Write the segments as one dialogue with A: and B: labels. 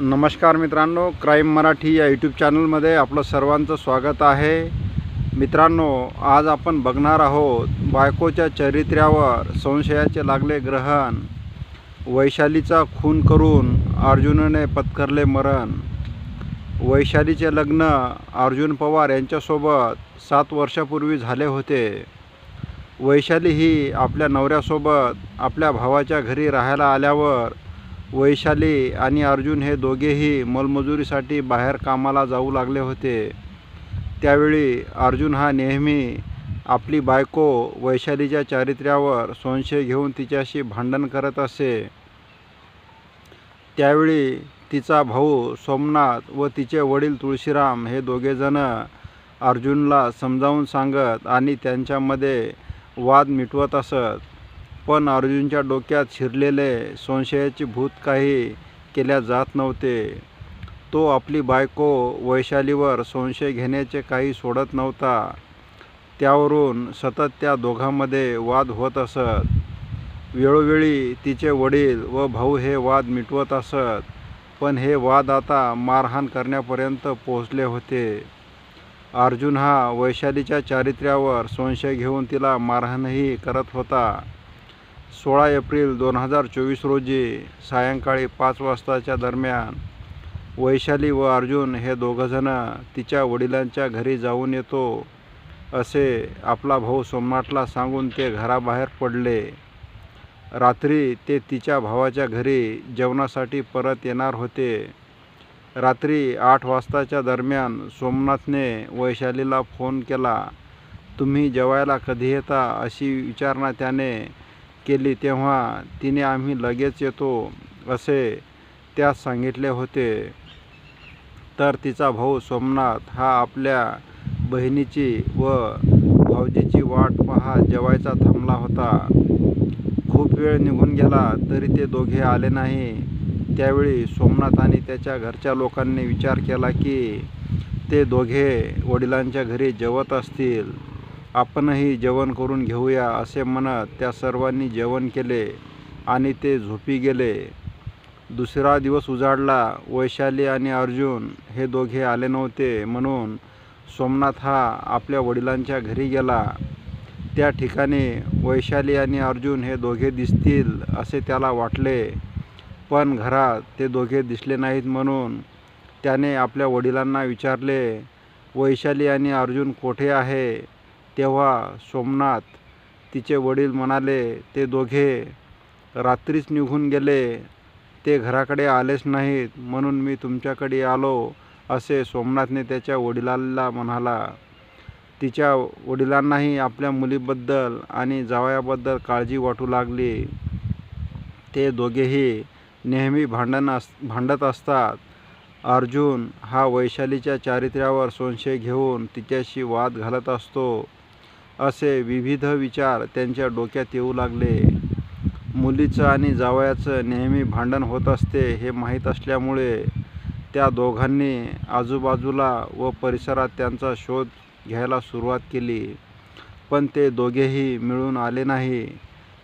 A: नमस्कार मित्रांनो क्राईम मराठी या यूट्यूब चॅनलमध्ये आपलं सर्वांचं स्वागत आहे. मित्रांनो आज आपण बघणार आहोत बायकोच्या चरित्र्यावर संशयाचे लागले ग्रहण. वैशालीचा खून करून अर्जुनने पत्करले मरण. वैशालीचे लग्न अर्जुन पवार यांच्यासोबत सात वर्षापूर्वी झाले होते. वैशाली ही आपल्या नवऱ्यासोबत आपल्या भावाच्या घरी राहायला आल्यावर वैशाली आणि अर्जुन हे दोघेही मलमजुरीसाठी बाहेर कामाला जाऊ लागले होते. त्यावेळी अर्जुन हा नेहमी आपली बायको वैशालीच्या चारित्र्यावर संशय घेऊन तिच्याशी भांडण करत असे. त्यावेळी तिचा भाऊ सोमनाथ व तिचे वडील तुळशीराम हे दोघेजण अर्जुनला समजावून सांगत आणि त्यांच्यामध्ये वाद मिटवत असत. पण अर्जुनच्या डोक्यात शिरलेले संशयाचे भूत काही केल्या जात नव्हते. तो आपली बायको वैशालीवर संशय घेण्याचे काही सोडत नव्हता. त्यावरून सतत त्या दोघांमध्ये वाद होत असत. वेळोवेळी तिचे वडील व भाऊ हे वाद मिटवत असत पण हे वाद आता मारहाण करण्यापर्यंत पोहोचले होते. अर्जुन हा वैशालीच्या चारित्र्यावर संशय घेऊन तिला मारहाणही करत होता. सोळा एप्रिल दोन हजार चोवीस रोजी सायंकाळी पाच वाजताच्या दरम्यान वैशाली व अर्जुन हे दोघंजणं तिच्या वडिलांच्या घरी जाऊन येतो असे आपला भाऊ सोमनाथला सांगून ते घराबाहेर पडले. रात्री ते तिच्या भावाच्या घरी जेवणासाठी परत येणार होते. रात्री आठ वाजताच्या दरम्यान सोमनाथने वैशालीला फोन केला तुम्ही जेवायला कधी येता? अशी विचारणा त्याने केली तेव्हा तिने आम्ही लगेच येतो असे त्यास सांगितले होते. तर तिचा भाऊ सोमनाथ हा आपल्या बहिणीची व भाऊजीची वाट पहा जेवायचा थांबला होता. खूप वेळ निघून गेला तरी ते दोघे आले नाही. त्यावेळी सोमनाथ आणि त्याच्या घरच्या लोकांनी विचार केला की ते दोघे वडिलांच्या घरी जेवत असतील. आपणही जेवण करून घेऊया असे म्हणत त्या सर्वांनी जेवण केले आणि ते झोपी गेले. दुसरा दिवस उजाडला. वैशाली आणि अर्जुन हे दोघे आले नव्हते म्हणून सोमनाथ हा आपल्या वडिलांच्या घरी गेला. त्या ठिकाणी वैशाली आणि अर्जुन हे दोघे दिसतील असे त्याला वाटले. पण घरात ते दोघे दिसले नाहीत म्हणून त्याने आपल्या वडिलांना विचारले वैशाली आणि अर्जुन कोठे आहे? तेव्हा सोमनाथ तिचे वडील म्हणाले ते दोघे रात्रीच निघून गेले. ते घराकडे आलेच नाहीत. म्हणून मी तुमच्याकडे आलो असे सोमनाथने त्याच्या वडिलांना म्हणाला. तिच्या वडिलांनाही आपल्या मुलीबद्दल आणि जावयाबद्दल काळजी वाटू लागली. ते दोघेही नेहमी भांडण अस भांडत असतात. अर्जुन हा वैशालीच्या चारित्र्यावर संशय घेऊन तिच्याशी वाद घालत असतो. असे विविध विचार त्यांच्या डोक्यात येऊ लागले. मुलीचं आणि जावयाचं नेहमी भांडण होत असते हे माहीत असल्यामुळे त्या दोघांनी आजूबाजूला व परिसरात त्यांचा शोध घ्यायला सुरुवात केली. पण ते दोघेही मिळून आले नाही.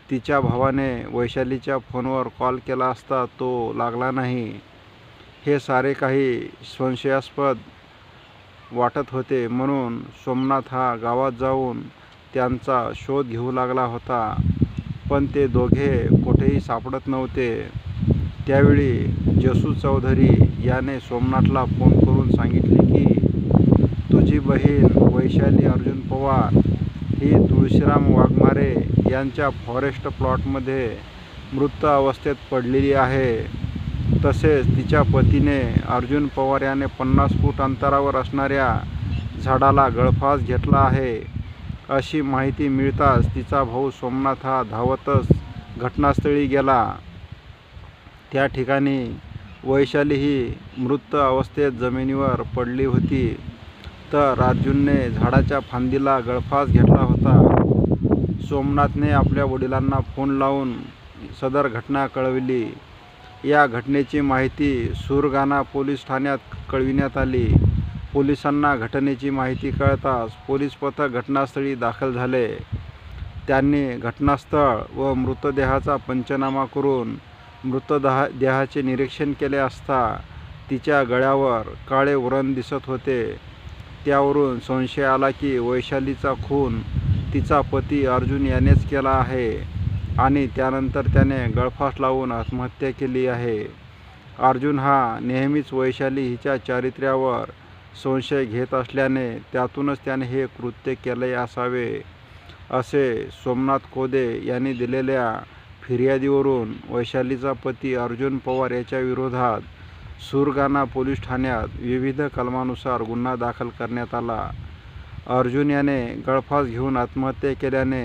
A: तिच्या भावाने वैशालीच्या फोनवर कॉल केला असता तो लागला नाही. हे सारे काही संशयास्पद वाटत होते म्हणून सोमनाथ हा गावात जाऊन त्यांचा शोध घेऊ लागला होता. पण ते दोघे कुठेही सापडत नव्हते. त्यावेळी जसू चौधरी याने सोमनाथला फोन करून सांगितले की तुझी बहीण वैशाली अर्जुन पवार ही तुळशीराम वाघमारे यांच्या फॉरेस्ट प्लॉटमध्ये मृत अवस्थेत पडलेली आहे. तसेच तिच्या पतीने अर्जुन पवार याने पन्नास फूट अंतरावर असणाऱ्या झाडाला गळफास घेतला आहे. अशी माहिती मिळताच तिचा भाऊ सोमनाथ हा धावतच घटनास्थळी गेला. त्या ठिकाणी वैशाली ही मृत अवस्थेत जमिनीवर पडली होती. तर अर्जुनने झाडाच्या फांदीला गळफास घेतला होता. सोमनाथने आपल्या वडिलांना फोन लावून सदर घटना कळविली. या घटनेची माहिती सुरगाणा पोलीस ठाण्यात कळविण्यात आली. पोलिसांना घटनेची माहिती कळताच पोलीस पथक घटनास्थळी दाखल झाले. त्यांनी घटनास्थळ व मृतदेहाचा पंचनामा करून मृतदेहा देहाचे निरीक्षण केले असता तिच्या गळ्यावर काळे उरण दिसत होते. त्यावरून संशय आला की वैशालीचा खून तिचा पती अर्जुन यानेच केला आहे. आणि त्यानंतर त्याने गळफास लावून आत्महत्या केली आहे. अर्जुन हा नेहमीच वैशाली हिच्या चारित्र्यावर संशय घेत असल्याने त्यातूनच त्याने हे कृत्य केले असावे असे सोमनाथ कोदे यांनी दिलेल्या फिर्यादीवरून वैशालीचा पती अर्जुन पवार याच्या विरोधात सुरगाणा पोलीस ठाण्यात विविध कलमानुसार गुन्हा दाखल करण्यात आला. अर्जुन याने गळफास घेऊन आत्महत्या केल्याने